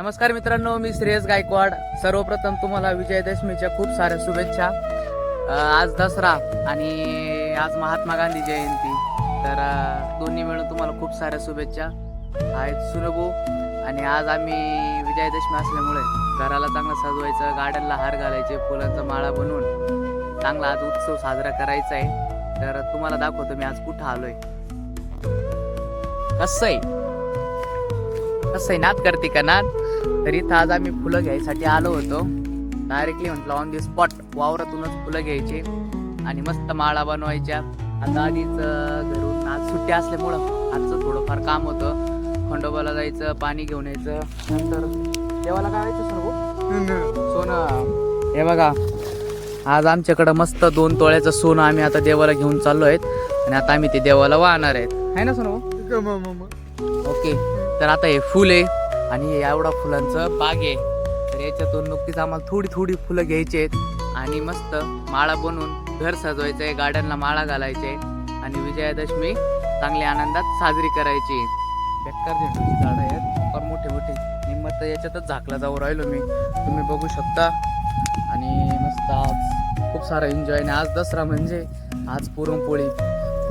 नमस्कार मित्रांनो मी श्रेयस गायकवाड. सर्वप्रथम तुम्हाला विजयादशमीच्या खूप साऱ्या शुभेच्छा. आज दसरा आणि आज महात्मा गांधी जयंती. तर दोन्ही मिळून तुम्हाला खूप साऱ्या शुभेच्छा. आहेत सुनभू आणि आज आम्ही विजयादशमी असल्यामुळे घराला चांगलं सजवायचं गार्डनला हार घालायचे फुलांचा माळा बनवून चांगला आज उत्सव साजरा करायचा आहे तर तुम्हाला दाखवतो मी आज कुठं आलोय. कसं आहे? कसं आहे? नाद करते का नाद? तर इथं आज आम्ही फुलं घ्यायसाठी आलो होतो. डायरेक्टली म्हटलं ऑन दी स्पॉट वावरातूनच फुलं घ्यायचे. आणि मस्त माळा बनवायच्या. आता आधीच घरून आज सुट्टी असल्यामुळं आजचं थोडंफार काम होतं. खंडोबाला जायचं पाणी घेऊन यायचं. नंतर देवाला काय सर्व सोनं. हे बघा आज आमच्याकडं मस्त दोन तोळ्याचं सोनं आम्ही आता देवाला घेऊन चाललो आहेत आणि आता आम्ही ते देवाला वाहणार आहेत. आहे ना सोनं? ओके. तर आता हे फुल आहे. आणि एवढा फुलांचं बाग आहे. तर याच्यातून नुकतीच आम्हाला थोडी थोडी फुलं घ्यायची आहेत. आणि मस्त माळा बनवून घर सजवायचं आहे गार्डनला माळा घालायचे आणि विजयादशमी चांगल्या आनंदात साजरी करायची. बेकार झेंडूची झाडं आहेत. फार मोठे मोठे. निम्मत याच्यातच झाकला जाऊ राहिलो मी. तुम्ही बघू शकता. आणि मस्त आज खूप सारा एन्जॉय आणि आज दसरा म्हणजे आज पुरणपोळी.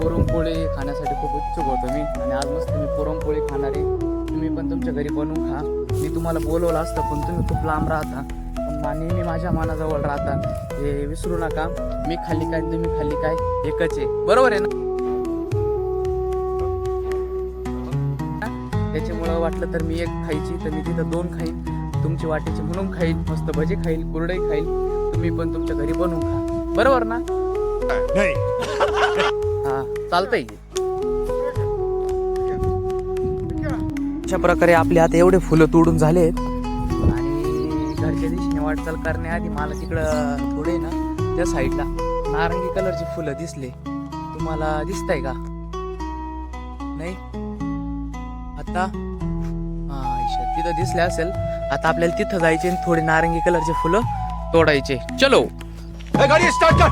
पुरणपोळी खाण्यासाठी खूप उत्सुक होतो मी. आणि आज मस्त मी पुरणपोळी खाणार आहे. तुम्ही पण तुमच्या घरी बनवून खा. मी तुम्हाला बोलवलं असतं पण तुम्ही खूप लांब राहता. पण मा- नेहमी माझ्या मनाजवळ राहता. हे विसरू नका. मी खाल्ली काय आणि तुम्ही खाल्ली काय एकच आहे. बरोबर आहे ना? त्याच्यामुळं वाटलं तर मी एक खायची तर मी तिथं दोन खाईन. तुमची वाटेची म्हणून खाईन मस्त भजी खाईल कुरडई खाईल तुम्ही पण तुमच्या घरी बनवून खा. बरोबर ना? हा चालतंय. अशा प्रकारे आपले आता एवढे फुलं तोडून झालेत. आणि घरच्या दिशेने वाटचाल करण्याआधी मला तिकडं थोडे ना त्या साईडला नारंगी कलरची फुलं दिसले. तुम्हाला दिसताय का? नाही? आता? हा तिथं दिसले असेल. आता आपल्याला तिथं जायचे आणि थोडे नारंगी कलरचे फुलं तोडायचे. चलो. गाडी स्टार्ट कर!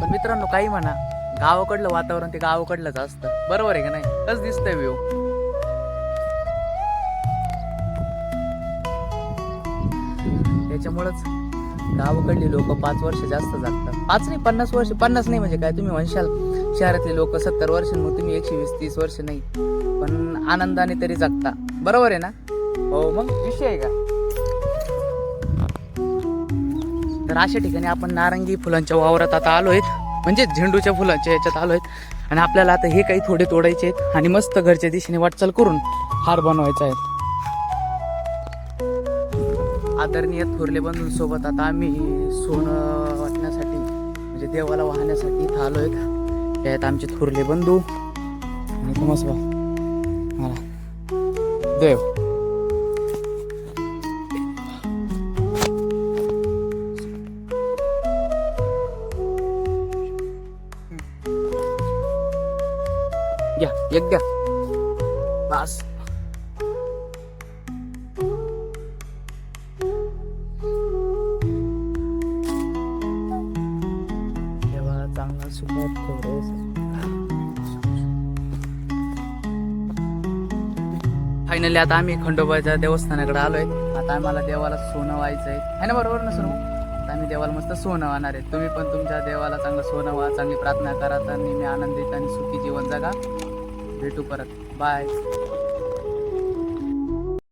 पण मित्रांनो काही म्हणा. गावाकडलं वातावरण ते गावाकडलंच असतं. बरोबर आहे का नाही? कस दिसतंय व्ह्यू त्याच्यामुळंच गावाकडली लोक पाच वर्ष जास्त जगतात. पाच नाही पन्नास वर्ष पन्नास नाही म्हणजे काय? तुम्ही म्हणशाल शहरातले लोक सत्तर वर्ष मग तुम्ही एकशे वीस तीस वर्ष नाही. पण आनंदाने तरी जगता. बरोबर आहे ना? हो मग विषय आहे का? तर अशा ठिकाणी आपण नारंगी फुलांच्या वावरात आता आलो आहेत म्हणजे झेंडूच्या फुलांच्या याच्यात आलो आहेत. आणि आपल्याला आता हे काही थोडे तोडायचे आहेत आणि मस्त घरच्या दिशेने वाटचाल करून हार बनवायचा आहे. आदरणीय थोरले बंधूंसोबत आता आम्ही सोनं वाटण्यासाठी म्हणजे देवाला वाहण्यासाठी इथं आलो आहेत. हे आहेत आमचे थोरले बंधू. आणि तुम्हाला. देव. घ्या एक घ्या. बस. चांगला सुखात फायनली आता आम्ही खंडोबाच्या देवस्थानाकडे आलोय. आता आम्हाला देवाला सोनं व्हायचं आहे ना बरोबर ना सुरू आता आम्ही देवाला मस्त सोनं वाहणार आहे. तुम्ही पण तुमच्या देवाला चांगलं सोनं व्हा चांगली प्रार्थना करा तर नेहमी आनंदित आणि सुखी जीवन जगा. भेटू परत बाय